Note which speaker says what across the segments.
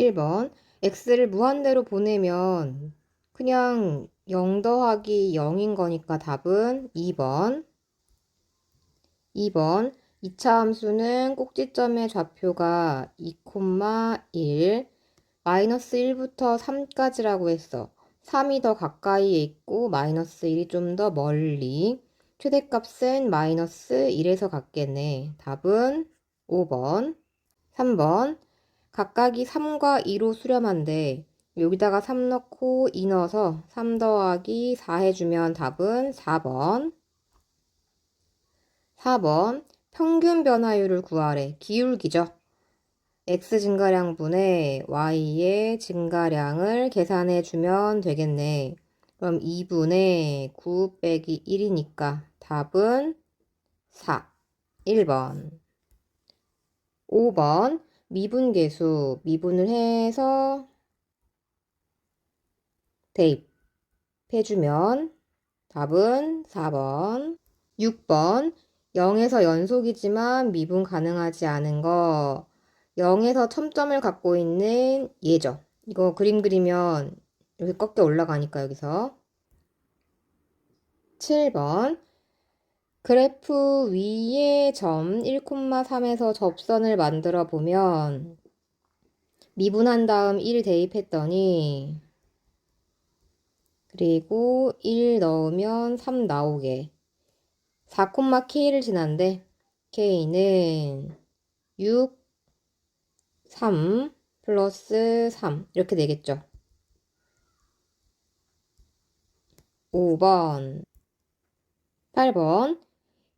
Speaker 1: 1번 x를 무한대로 보내면 그냥 0 더하기 0인 거니까 답은 2번. 2번 2차 함수는 꼭지점의 좌표가 2,1 마이너스 1부터 3까지라고 했어. 3이 더 가까이에 있고 마이너스 1이 좀 더 멀리. 최대값은 마이너스 1에서 같겠네. 답은 5번. 3번 각각이 3과 2로 수렴한데 여기다가 3 넣고 2 넣어서 3 더하기 4 해주면 답은 4번. 4번 평균 변화율을 구하래. 기울기죠. x 증가량분의 y의 증가량을 계산해 주면 되겠네. 그럼 2분의 9 빼기 1이니까 답은 4. 1번. 5번 미분계수 미분을 해서 대입해주면 답은 4번. 6번 0에서 연속이지만 미분 가능하지 않은 거 0에서 첨점을 갖고 있는 예죠. 이거 그림 그리면 여기 꺾여 올라가니까 여기서 7번 그래프 위에 점 1,3에서 접선을 만들어 보면 미분한 다음 1 대입했더니 그리고 1 넣으면 3 나오게. 4,k를 지난데 k는 6, 3 플러스 3 이렇게 되겠죠. 5번. 8번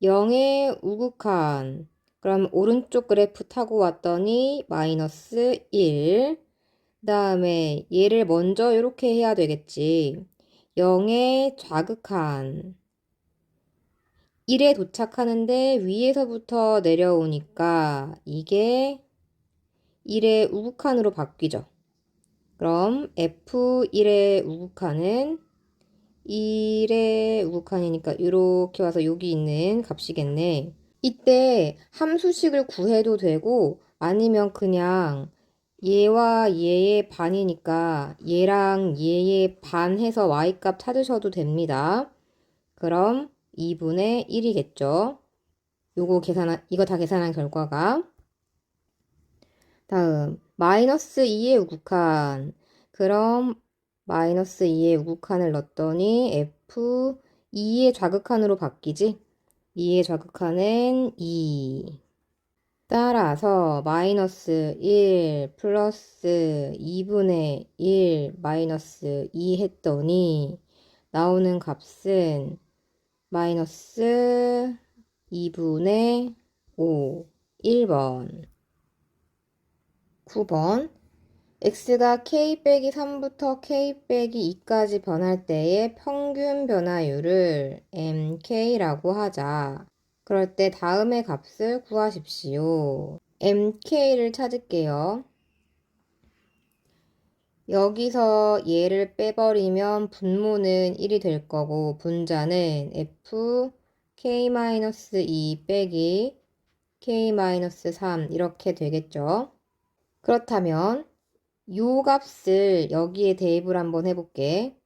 Speaker 1: 0의 우극한 그럼 오른쪽 그래프 타고 왔더니 마이너스 1 다음에 얘를 먼저 이렇게 해야 되겠지. 0의 좌극한 1에 도착하는데 위에서부터 내려오니까 이게 1의 우극한으로 바뀌죠. 그럼 F1의 우극한은 1의 우극한이니까 이렇게 와서 여기 있는 값이겠네. 이때 함수식을 구해도 되고 아니면 그냥 얘와 얘의 반이니까 얘랑 얘의 반 해서 y값 찾으셔도 됩니다. 그럼 2분의 1이겠죠. 요거 계산한, 이거 다 계산한 결과가. 다음, 마이너스 2의 우극한. 그럼 마이너스 2의 우극한을 넣었더니 f 2의 좌극한으로 바뀌지? 2의 좌극한은 2. 따라서 마이너스 1 플러스 2분의 1 마이너스 2 했더니 나오는 값은 마이너스 2분의 5 1번 9번 x가 k 빼기 3부터 k 빼기 2까지 변할 때의 평균 변화율을 mk라고 하자. 그럴 때 다음의 값을 구하십시오. mk를 찾을게요. 여기서 얘를 빼버리면 분모는 1이 될 거고 분자는 f k-2 빼기 k-3 이렇게 되겠죠. 그렇다면 요 값을 여기에 대입을 한번 해볼게.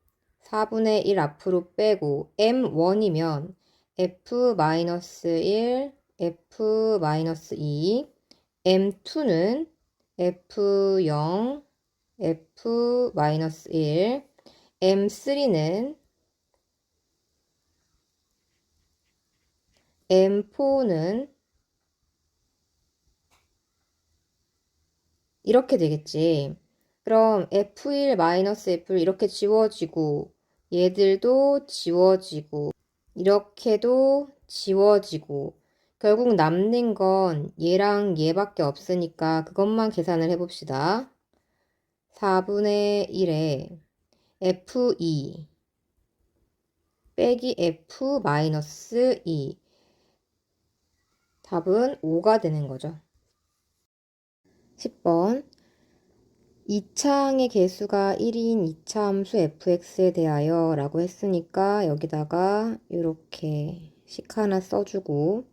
Speaker 1: 4분의 1 앞으로 빼고 m1이면 f-1, f-2, m2는 f0, f-1, m3는 m4는 이렇게 되겠지. 그럼 F1 마이너스 F1 이렇게 지워지고 얘들도 지워지고 이렇게도 지워지고 결국 남는 건 얘랑 얘밖에 없으니까 그것만 계산을 해봅시다. 4분의 1에 F2 빼기 F 마이너스 2 답은 5가 되는 거죠. 10번 2차항의 개수가 1인 2차 함수 fx에 대하여 라고 했으니까 여기다가 이렇게 식 하나 써주고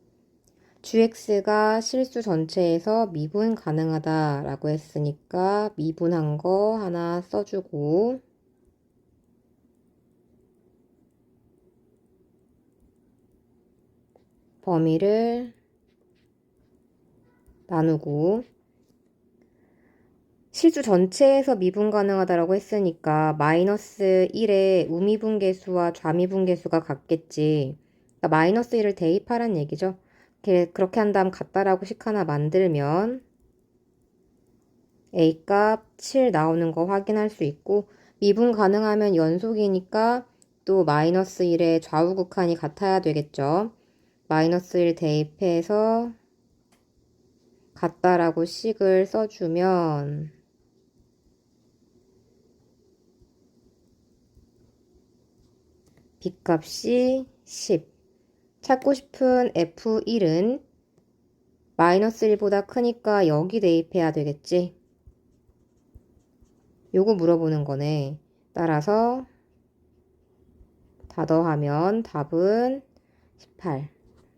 Speaker 1: GX가 실수 전체에서 미분 가능하다 라고 했으니까 미분한 거 하나 써주고 범위를 나누고 실수 전체에서 미분 가능하다라고 했으니까 마이너스 1의 우미분 계수와 좌미분 계수가 같겠지. 그러니까 마이너스 1을 대입하란 얘기죠. 그렇게 한 다음 같다라고 식 하나 만들면 a 값 7 나오는 거 확인할 수 있고 미분 가능하면 연속이니까 또 마이너스 1의 좌우 극한이 같아야 되겠죠. 마이너스 1 대입해서 같다라고 식을 써주면 b값이 10 찾고 싶은 f1은 마이너스 1보다 크니까 여기 대입해야 되겠지? 요거 물어보는 거네. 따라서 다 더하면 답은 18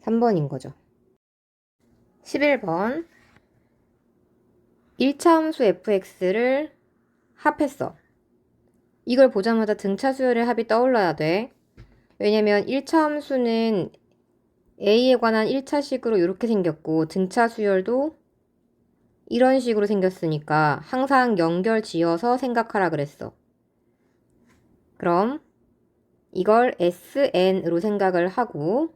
Speaker 1: 3번인 거죠. 11번. 1차 함수 fx를 합했어. 이걸 보자마자 등차 수열의 합이 떠올라야 돼. 왜냐면 1차 함수는 a에 관한 1차식으로 이렇게 생겼고 등차 수열도 이런 식으로 생겼으니까 항상 연결 지어서 생각하라 그랬어. 그럼 이걸 sn으로 생각을 하고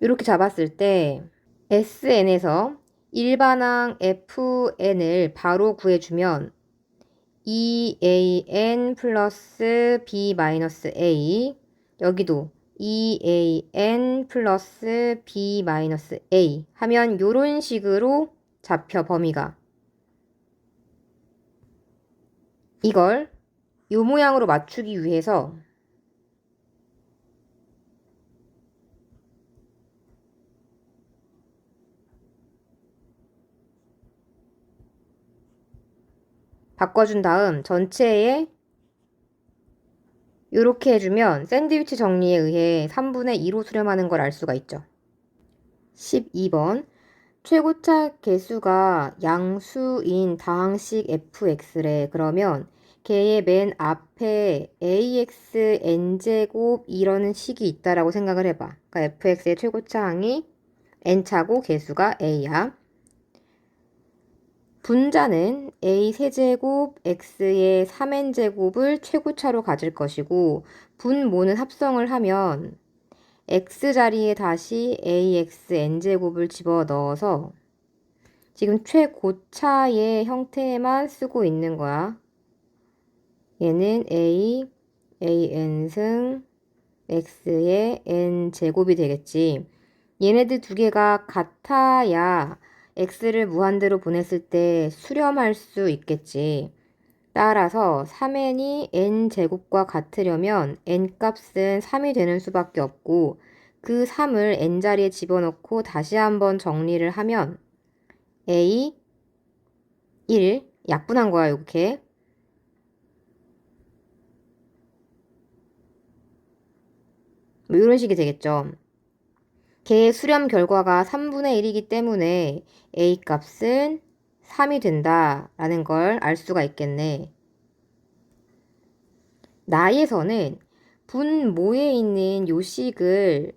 Speaker 1: 이렇게 잡았을 때 SN에서 일반항 FN을 바로 구해주면 EAN 플러스 B 마이너스 A. 여기도 EAN 플러스 B 마이너스 A 하면 요런 식으로 잡혀 범위가. 이걸 요 모양으로 맞추기 위해서 바꿔준 다음 전체에 이렇게 해주면 샌드위치 정리에 의해 3분의 2로 수렴하는 걸 알 수가 있죠. 12번 최고차 개수가 양수인 다항식 fx래. 그러면 걔의 맨 앞에 ax n제곱 이라는 식이 있다라고 생각을 해봐. 그러니까 fx의 최고차항이 n차고 개수가 a야. 분자는 a 세제곱 x의 3n제곱을 최고차로 가질 것이고 분모는 합성을 하면 x 자리에 다시 ax n제곱을 집어넣어서 지금 최고차의 형태만 쓰고 있는 거야. 얘는 a, an승 x의 n제곱이 되겠지. 얘네들 두 개가 같아야 x를 무한대로 보냈을 때 수렴할 수 있겠지. 따라서 3n이 n제곱과 같으려면 n값은 3이 되는 수밖에 없고 그 3을 n자리에 집어넣고 다시 한번 정리를 하면 a 1 약분한 거야 이렇게 뭐 이런 식이 되겠죠. 개의 수렴 결과가 3분의 1이기 때문에 a 값은 3이 된다라는 걸 알 수가 있겠네. 나에서는 분모에 있는 요식을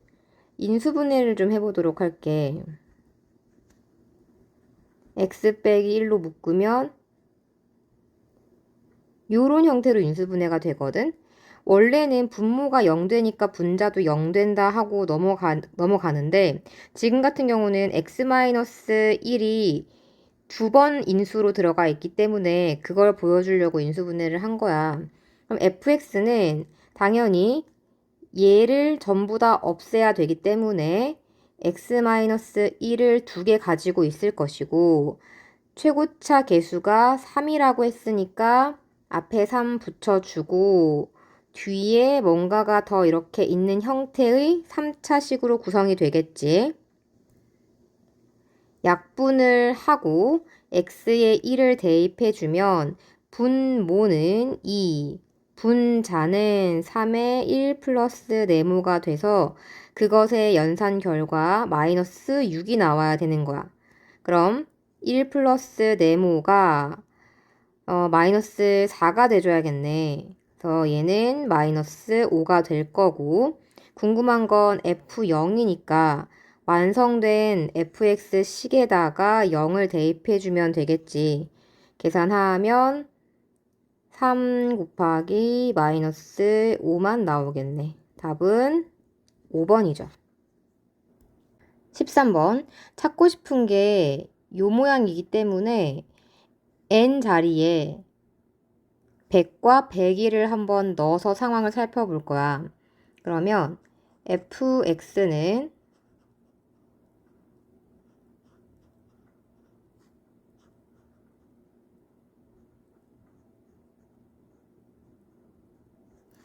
Speaker 1: 인수분해를 좀 해보도록 할게. x 빼기 1로 묶으면 요런 형태로 인수분해가 되거든. 원래는 분모가 0되니까 분자도 0된다 하고 넘어가, 넘어가는데 지금 같은 경우는 x-1이 두 번 인수로 들어가 있기 때문에 그걸 보여주려고 인수분해를 한 거야. 그럼 fx는 당연히 얘를 전부 다 없애야 되기 때문에 x-1을 두 개 가지고 있을 것이고 최고차 개수가 3이라고 했으니까 앞에 3 붙여주고 뒤에 뭔가가 더 이렇게 있는 형태의 3차식으로 구성이 되겠지. 약분을 하고 x에 1을 대입해 주면 분모는 2, 분자는 3의 1 플러스 네모가 돼서 그것의 연산 결과 마이너스 6이 나와야 되는 거야. 그럼 1 플러스 네모가 어, 마이너스 4가 돼줘야겠네. 그래서 얘는 마이너스 5가 될 거고 궁금한 건 F0이니까 완성된 fx 식에다가 0을 대입해 주면 되겠지. 계산하면 3 곱하기 마이너스 5만 나오겠네. 답은 5번이죠. 13번. 찾고 싶은 게 요 모양이기 때문에 n 자리에 100과 101을 한번 넣어서 상황을 살펴볼 거야. 그러면 fx는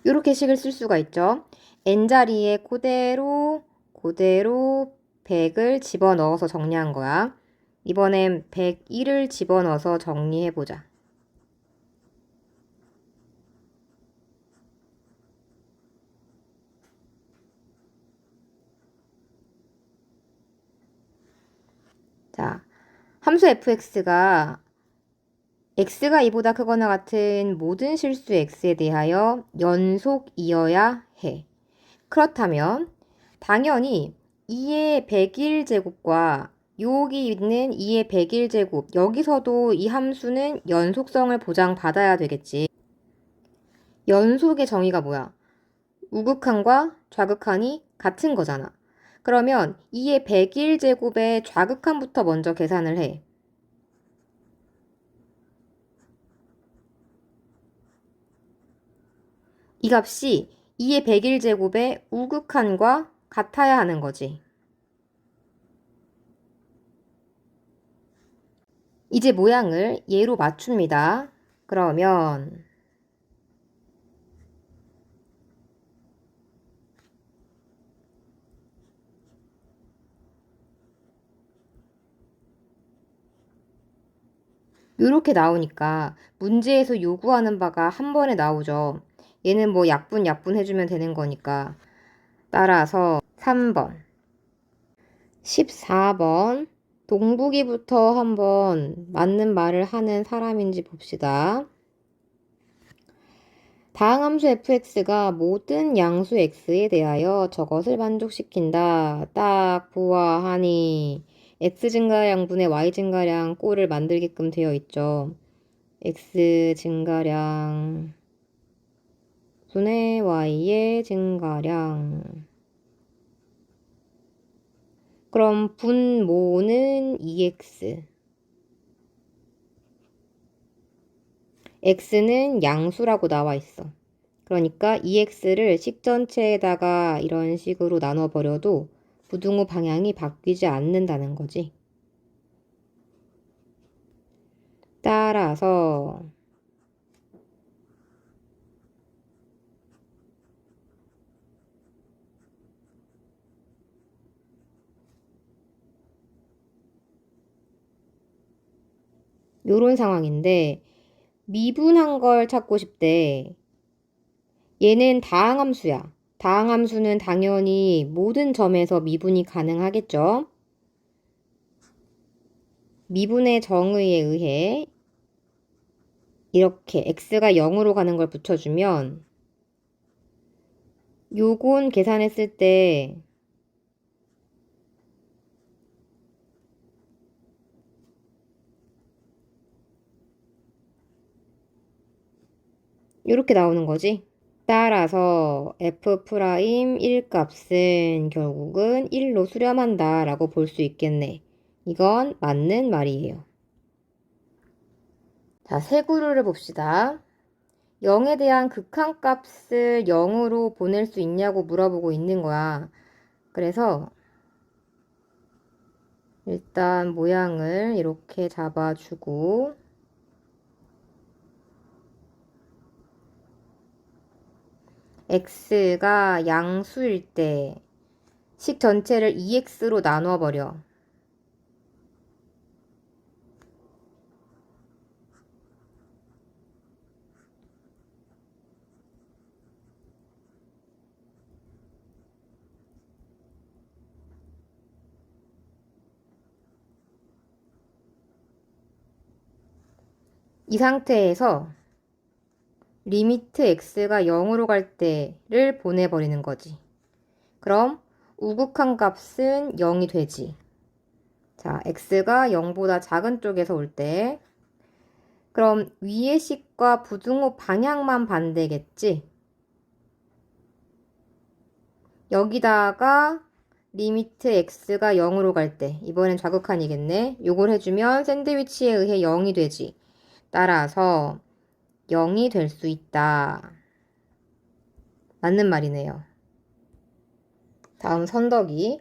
Speaker 1: 이렇게 식을 쓸 수가 있죠. n자리에 그대로 그대로 100을 집어넣어서 정리한 거야. 이번엔 101을 집어넣어서 정리해보자. 자, 함수 fx가 x가 2보다 크거나 같은 모든 실수 x에 대하여 연속이어야 해. 그렇다면 당연히 2의 101제곱과 여기 있는 2의 101제곱 여기서도 이 함수는 연속성을 보장받아야 되겠지. 연속의 정의가 뭐야? 우극한과 좌극한이 같은 거잖아. 그러면 2의 101제곱의 좌극한부터 먼저 계산을 해. 이 값이 2의 101제곱의 우극한과 같아야 하는 거지. 이제 모양을 얘로 맞춥니다. 그러면 이렇게 나오니까 문제에서 요구하는 바가 한 번에 나오죠. 얘는 뭐 약분 약분 해주면 되는 거니까. 따라서 3번. 14번. 동북이부터 한번 맞는 말을 하는 사람인지 봅시다. 다항함수 fx가 모든 양수 x에 대하여 저것을 만족시킨다. 딱 보아하니 x 증가량분의 y 증가량 꼴을 만들게끔 되어 있죠. x 증가량 분의 y의 증가량. 그럼 분모는 2x. x는 양수라고 나와 있어. 그러니까 2x를 식 전체에다가 이런 식으로 나눠 버려도 부등호 방향이 바뀌지 않는다는 거지. 따라서 요런 상황인데 미분한 걸 찾고 싶대. 얘는 다항함수야. 다항함수는 당연히 모든 점에서 미분이 가능하겠죠. 미분의 정의에 의해 이렇게 x가 0으로 가는 걸 붙여주면 요건 계산했을 때 이렇게 나오는 거지. 따라서 f 프라임 1값은 결국은 1로 수렴한다 라고 볼 수 있겠네. 이건 맞는 말이에요. 자, 세 그루를 봅시다. 0에 대한 극한값을 0으로 보낼 수 있냐고 물어보고 있는 거야. 그래서 일단 모양을 이렇게 잡아주고 x가 양수일 때 식 전체를 e x 로 나누어 버려. 이 상태에서 리미트 x가 0으로 갈 때를 보내버리는 거지. 그럼 우극한 값은 0이 되지. 자, x가 0보다 작은 쪽에서 올 때, 그럼 위의 식과 부등호 방향만 반대겠지? 여기다가 리미트 x가 0으로 갈 때, 이번엔 좌극한이겠네. 요걸 해주면 샌드위치에 의해 0이 되지. 따라서 0이 될 수 있다. 맞는 말이네요. 다음 선덕이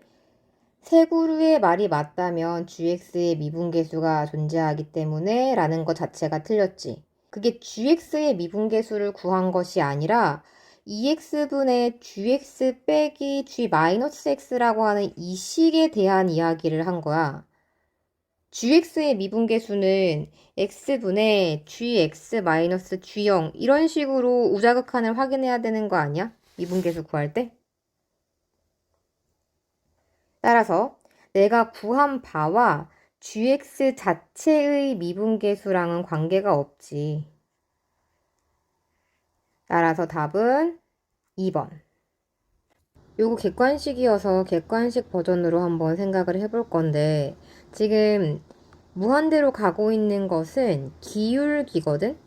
Speaker 1: 세 그루의 말이 맞다면 gx의 미분계수가 존재하기 때문에 라는 것 자체가 틀렸지. 그게 gx의 미분계수를 구한 것이 아니라 2x분의 gx 빼기 g-x라고 하는 이 식에 대한 이야기를 한 거야. Gx의 미분계수는 x분의 gx-g0 이런 식으로 우자극한을 확인해야 되는 거 아니야? 미분계수 구할 때? 따라서 내가 구한 바와 gx 자체의 미분계수랑은 관계가 없지. 따라서 답은 2번. 요거 객관식이어서 객관식 버전으로 한번 생각을 해볼 건데 지금 무한대로 가고 있는 것은 기울기거든?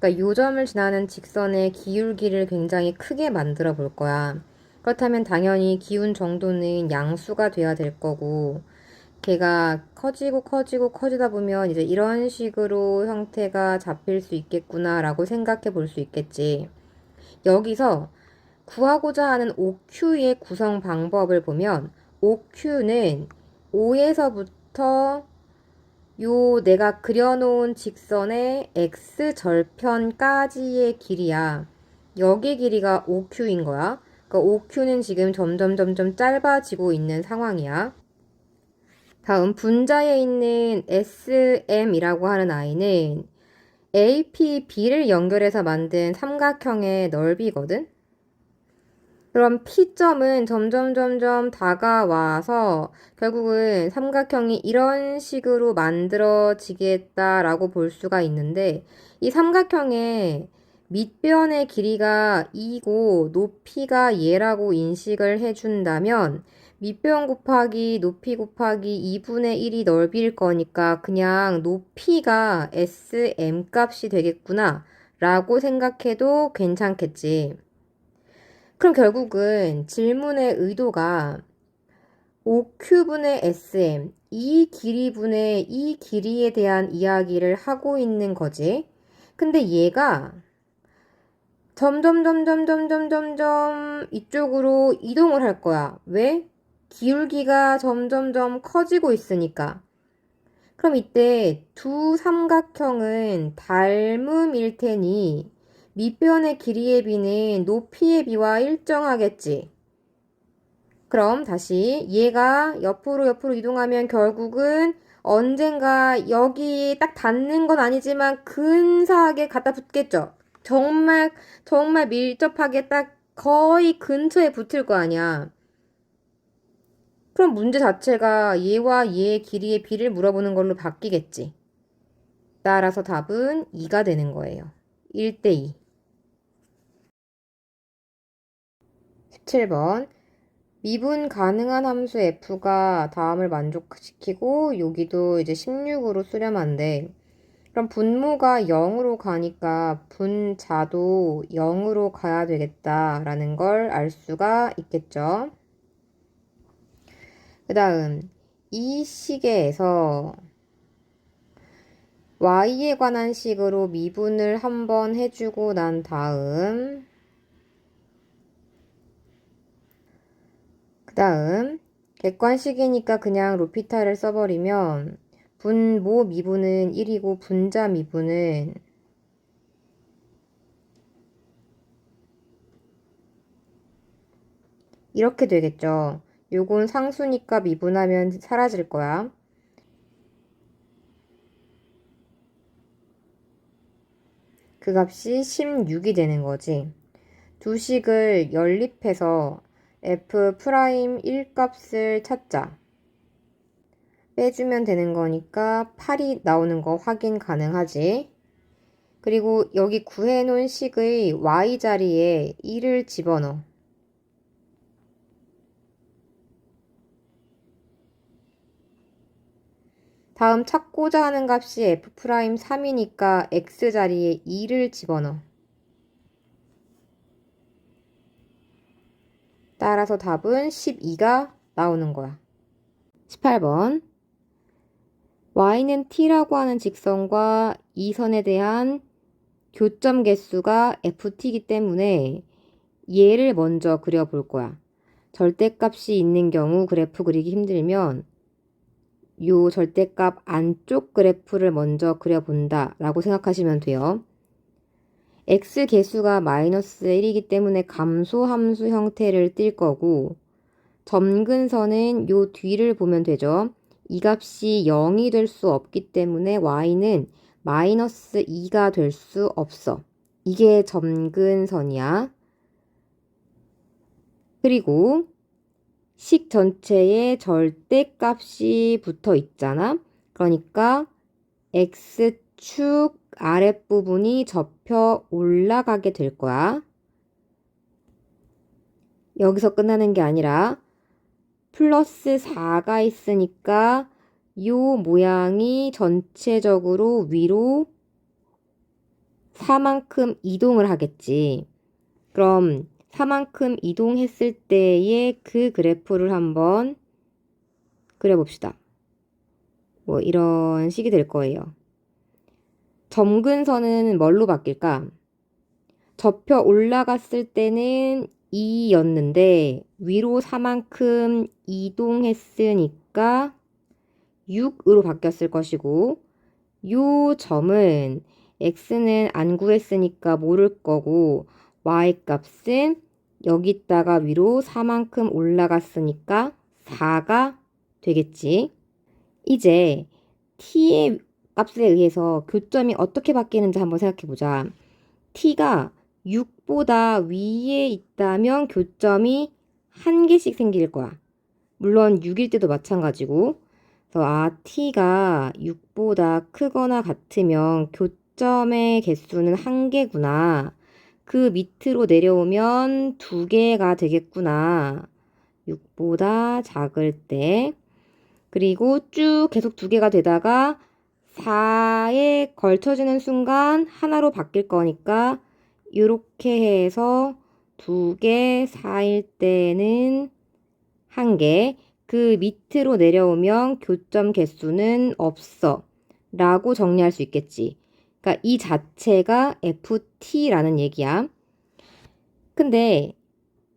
Speaker 1: 그러니까 요점을 지나는 직선의 기울기를 굉장히 크게 만들어 볼 거야. 그렇다면 당연히 기운 정도는 양수가 돼야 될 거고 걔가 커지고 커지고 커지다 보면 이제 이런 식으로 형태가 잡힐 수 있겠구나라고 생각해 볼 수 있겠지. 여기서 구하고자 하는 OQ의 구성 방법을 보면 OQ는 5에서부터 요 내가 그려놓은 직선의 x절편까지의 길이야. 여기 길이가 OQ인 거야. 그러니까 OQ는 지금 점점 점점 짧아지고 있는 상황이야. 다음 분자에 있는 SM이라고 하는 아이는 AP, B를 연결해서 만든 삼각형의 넓이거든. 그럼 P점은 점점 점점 다가와서 결국은 삼각형이 이런 식으로 만들어지겠다라고 볼 수가 있는데 이 삼각형의 밑변의 길이가 2고 높이가 얘라고 인식을 해준다면 밑변 곱하기 높이 곱하기 2분의 1이 넓이일 거니까 그냥 높이가 SM 값이 되겠구나 라고 생각해도 괜찮겠지. 그럼 결국은 질문의 의도가 5큐분의 SM, 이 길이분의 이 길이에 대한 이야기를 하고 있는 거지. 근데 얘가 점점 점점 점점 점점 이쪽으로 이동을 할 거야. 왜? 기울기가 점점점 커지고 있으니까. 그럼 이때 두 삼각형은 닮음일 테니 밑변의 길이의 비는 높이의 비와 일정하겠지. 그럼 다시 얘가 옆으로 옆으로 이동하면 결국은 언젠가 여기 딱 닿는 건 아니지만 근사하게 갖다 붙겠죠. 정말 정말 밀접하게 딱 거의 근처에 붙을 거 아니야. 그럼 문제 자체가 얘와 얘의 길이의 비를 물어보는 걸로 바뀌겠지. 따라서 답은 2가 되는 거예요. 1대2. 17번. 미분 가능한 함수 f가 다음을 만족시키고 여기도 이제 16으로 수렴한데 그럼 분모가 0으로 가니까 분자도 0으로 가야 되겠다라는 걸 알 수가 있겠죠. 그 다음 이 시계에서 y에 관한 식으로 미분을 한번 해주고 난 다음 다음 객관식이니까 그냥 로피타를 써버리면 분모 미분은 1이고 분자 미분은 이렇게 되겠죠. 요건 상수니까 미분하면 사라질 거야. 그 값이 16이 되는 거지. 두 식을 연립해서 f 프라임 1값을 찾자. 빼주면 되는 거니까 8이 나오는 거 확인 가능하지. 그리고 여기 구해놓은 식의 y 자리에 1을 집어넣어. 다음 찾고자 하는 값이 f'3이니까 x 자리에 2를 집어넣어. 따라서 답은 12가 나오는 거야. 18번. y는 t라고 하는 직선과 이 선에 대한 교점 개수가 ft이기 때문에 얘를 먼저 그려볼 거야. 절대값이 있는 경우 그래프 그리기 힘들면 요 절대값 안쪽 그래프를 먼저 그려본다 라고 생각하시면 돼요. X 개수가 마이너스 1이기 때문에 감소 함수 형태를 띌 거고 점근선은 요 뒤를 보면 되죠. 이 값이 0이 될 수 없기 때문에 y는 마이너스 2가 될 수 없어. 이게 점근선이야. 그리고 식 전체에 절대값이 붙어 있잖아. 그러니까 x축 아랫부분이 접혀 올라가게 될 거야. 여기서 끝나는 게 아니라 플러스 4가 있으니까 요 모양이 전체적으로 위로 4만큼 이동을 하겠지. 그럼 4만큼 이동했을 때의 그 그래프를 한번 그려봅시다. 뭐 이런 식이 될 거예요. 점근선은 뭘로 바뀔까? 접혀 올라갔을 때는 2였는데 위로 4만큼 이동했으니까 6으로 바뀌었을 것이고 요 점은 x는 안 구했으니까 모를 거고 y 값은 여기다가 위로 4만큼 올라갔으니까 4가 되겠지. 이제 t의 값에 의해서 교점이 어떻게 바뀌는지 한번 생각해 보자. t가 6보다 위에 있다면 교점이 한 개씩 생길 거야. 물론 6일 때도 마찬가지고. 그래서 아, t가 6보다 크거나 같으면 교점의 개수는 한 개구나. 그 밑으로 내려오면 두 개가 되겠구나. 6보다 작을 때. 그리고 쭉 계속 두 개가 되다가 4에 걸쳐지는 순간 하나로 바뀔 거니까 이렇게 해서 두 개, 4일 때는 한 개, 그 밑으로 내려오면 교점 개수는 없어. 라고 정리할 수 있겠지. 그러니까 이 자체가 ft라는 얘기야. 근데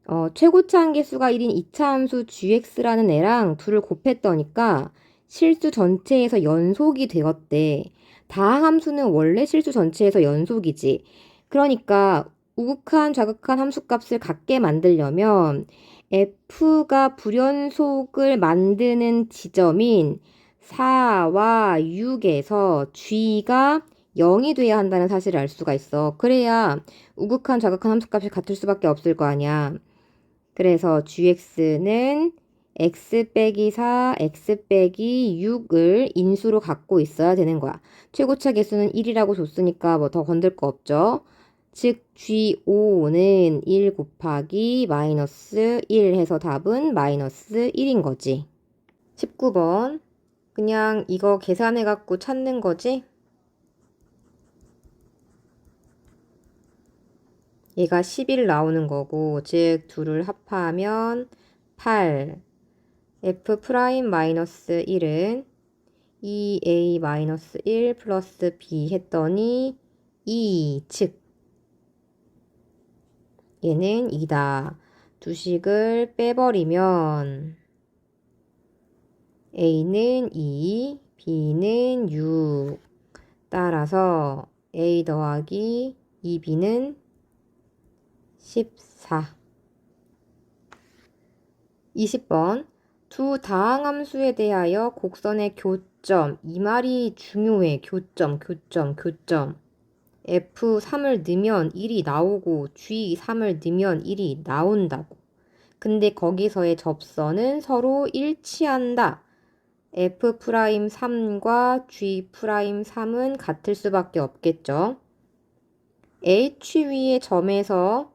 Speaker 1: 어, 최고차 한계수가 1인 2차 함수 gx라는 애랑 둘을 곱했더니까 실수 전체에서 연속이 되었대. 다항함수는 원래 실수 전체에서 연속이지. 그러니까 우극한 좌극한 함수값을 같게 만들려면 f가 불연속을 만드는 지점인 4와 6에서 g가 0이 돼야 한다는 사실을 알 수가 있어. 그래야 우극한 좌극한 함수값이 같을 수밖에 없을 거 아니야. 그래서 gx는 x 빼기 4, x 빼기 6을 인수로 갖고 있어야 되는 거야. 최고차 개수는 1이라고 줬으니까 뭐 더 건들 거 없죠. 즉 G5는 1 곱하기 마이너스 1 해서 답은 마이너스 1인 거지. 19번 그냥 이거 계산해 갖고 찾는 거지? 얘가 11 나오는 거고 즉 둘을 합하면 8 f 프라임 마이너스 1은 2a 마이너스 1 플러스 b 했더니 2, 즉 얘는 2다. 두식을 빼버리면 a는 2, b는 6 따라서 a 더하기 2b는 14 20번 두 다항함수에 대하여 곡선의 교점 이 말이 중요해. 교점 교점 교점. F3을 넣으면 1이 나오고 G3을 넣으면 1이 나온다고. 근데 거기서의 접선은 서로 일치한다. F'3과 G'3은 같을 수밖에 없겠죠. H 위의 점에서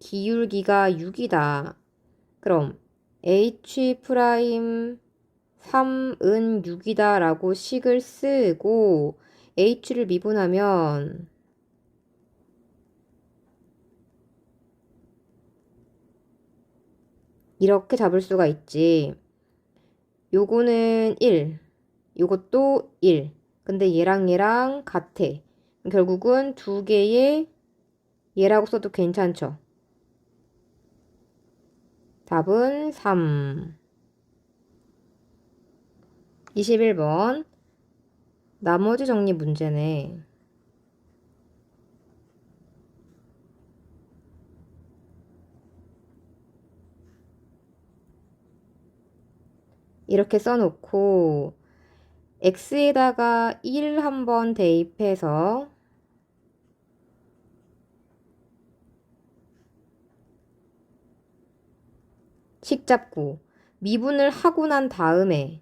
Speaker 1: 기울기가 6이다. 그럼 H 프라임 3은 6이다 라고 식을 쓰고 H를 미분하면 이렇게 잡을 수가 있지. 요거는 1, 요것도 1. 근데 얘랑 얘랑 같아. 결국은 두 개의 얘라고 써도 괜찮죠? 답은 3. 21번. 나머지 정리 문제네. 이렇게 써놓고 x에다가 1 한번 대입해서 식 잡고 미분을 하고 난 다음에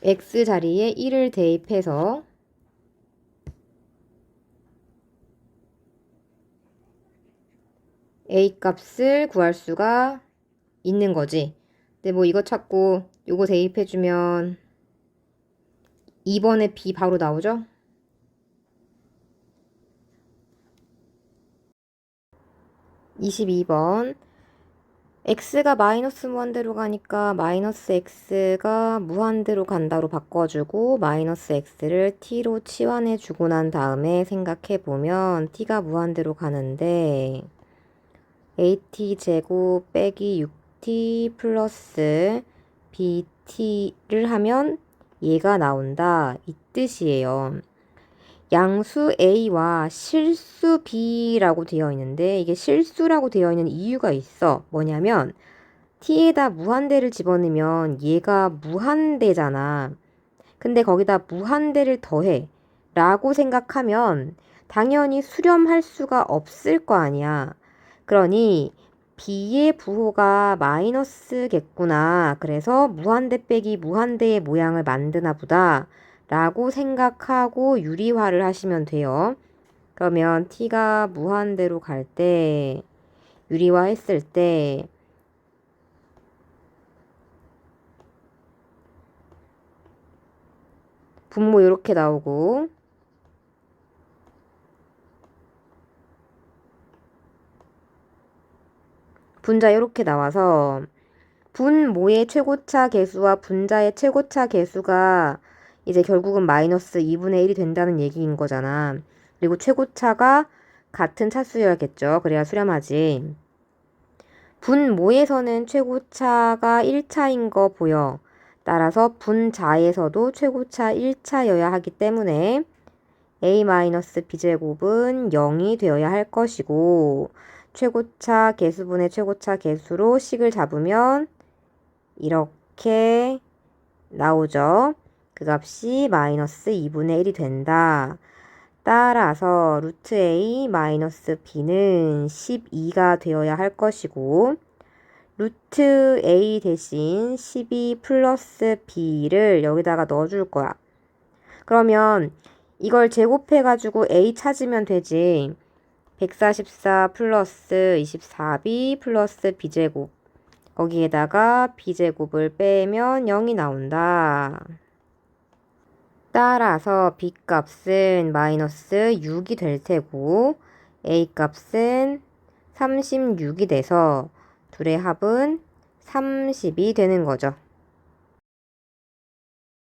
Speaker 1: x 자리에 1을 대입해서 a 값을 구할 수가 있는 거지. 근데 뭐 이거 찾고 요거 대입해주면 2번에 b 바로 나오죠? (22번) x가 마이너스 무한대로 가니까 마이너스 x가 무한대로 간다로 바꿔주고 마이너스 x를 t로 치환해 주고 난 다음에 생각해 보면 t가 무한대로 가는데 at 제곱 빼기 6t 플러스 bt를 하면 얘가 나온다 이 뜻이에요. 양수 a와 실수 b라고 되어 있는데 이게 실수라고 되어 있는 이유가 있어. 뭐냐면 t에다 무한대를 집어넣으면 얘가 무한대잖아. 근데 거기다 무한대를 더해 라고 생각하면 당연히 수렴할 수가 없을 거 아니야. 그러니 b의 부호가 마이너스겠구나. 그래서 무한대 빼기 무한대의 모양을 만드나 보다. 라고 생각하고 유리화를 하시면 돼요. 그러면 t가 무한대로 갈 때, 유리화 했을 때, 분모 이렇게 나오고, 분자 이렇게 나와서 분모의 최고차 개수와 분자의 최고차 개수가 이제 결국은 마이너스 2분의 1이 된다는 얘기인 거잖아. 그리고 최고차가 같은 차수여야겠죠. 그래야 수렴하지. 분모에서는 최고차가 1차인 거 보여. 따라서 분자에서도 최고차 1차여야 하기 때문에 a-b제곱은 0이 되어야 할 것이고 최고차 개수분의 최고차 개수로 식을 잡으면 이렇게 나오죠. 그 값이 마이너스 2분의 1이 된다. 따라서 루트 a 마이너스 b는 12가 되어야 할 것이고 루트 a 대신 12 플러스 b를 여기다가 넣어줄 거야. 그러면 이걸 제곱해가지고 a 찾으면 되지. 144 플러스 24b 플러스 b제곱 거기에다가 b제곱을 빼면 0이 나온다. 따라서 b값은 마이너스 6이 될 테고 a값은 36이 돼서 둘의 합은 30이 되는 거죠.